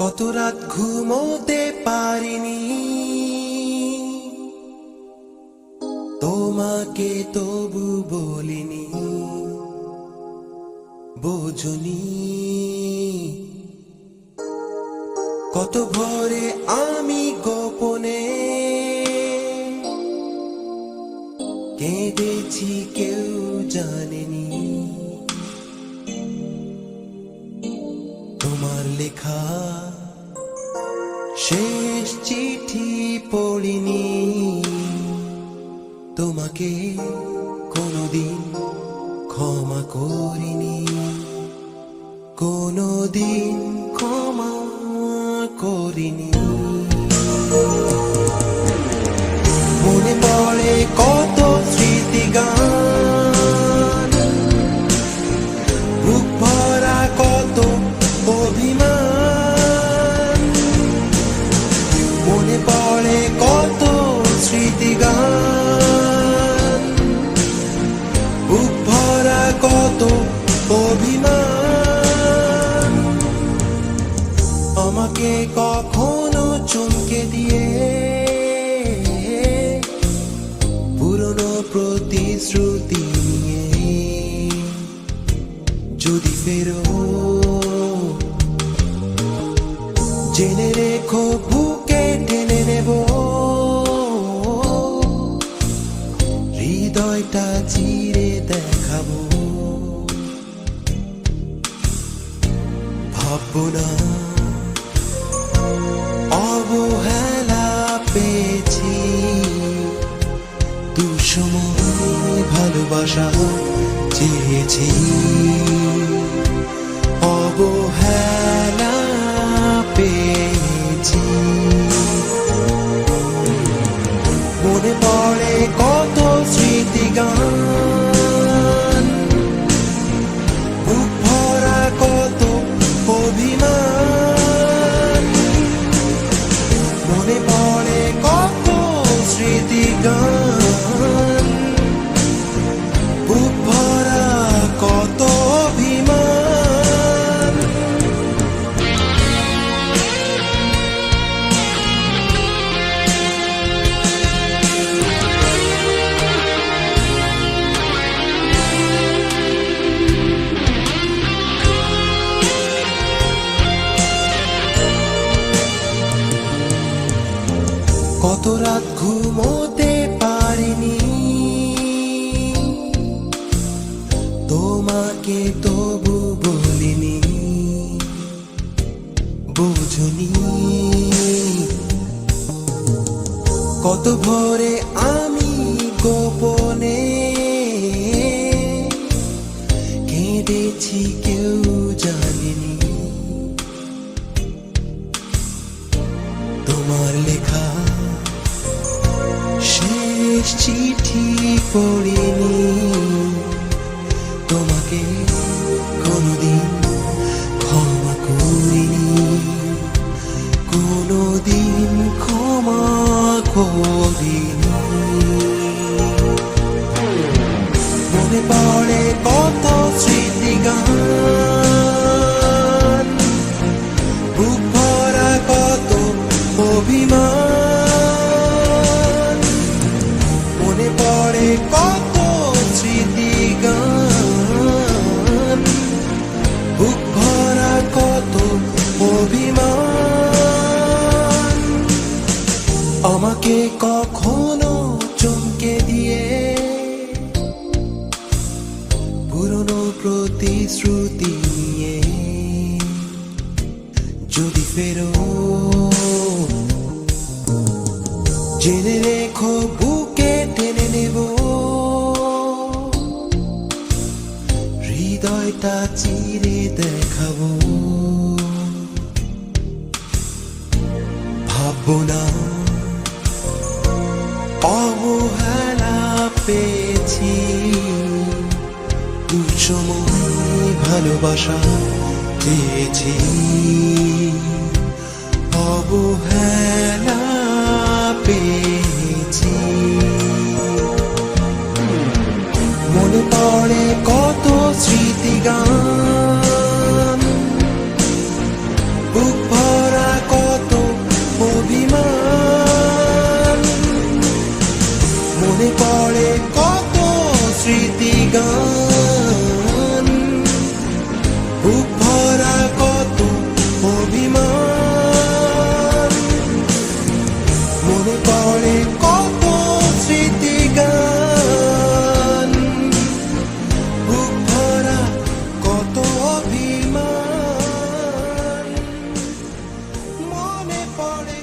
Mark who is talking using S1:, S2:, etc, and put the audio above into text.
S1: কত রাত ঘুমোতে পারিনি। তোমাকে তবু বলিনি, বোঝনি। কত ভরে আমি গোপনে কেঁদেছি কেউ জানেনি। তোমার লেখা। শেষ চিঠি পড়িনি। তোমাকে কোনোদিন ক্ষমা করিনি। কোনোদিন ক্ষমা করিনি। মনে পড়ে কত স্মৃতি গান জেনে রেখো, বুকে টেনে নেব। হৃদয়টা চিরে দেখাবো। ভাববো না অবহেলা পেয়েছি। দুসময় ভালোবাসা চেয়েছি। মনে পড়ে কত স্মৃতি কত রাত ঘুমোতে পারিনি। তোমাকে তবু বলিনি বোঝনি। কত ভরে আমি চিঠি পড়িনি। তোমাকে কোনোদিন ক্ষমা করিনি। কোনোদিন ক্ষমা করিনি। কত স্মৃতি গান বুক ভরা কত অভিমান। আমাকে কখনো চমকে দিয়ে পুরনো প্রতিশ্রুতি নিয়ে যদি ফেরো, জেনে রেখো হৃদয়টা চিরে দেখাবো। ভাববো না অবহেলা পেয়েছি। দুসময় ভালোবাসা পেয়েছি। প্রীতি গান বুক ভরা কত অভিমান। মনে পড়ে কত স্মৃতি গান বুক পড়ে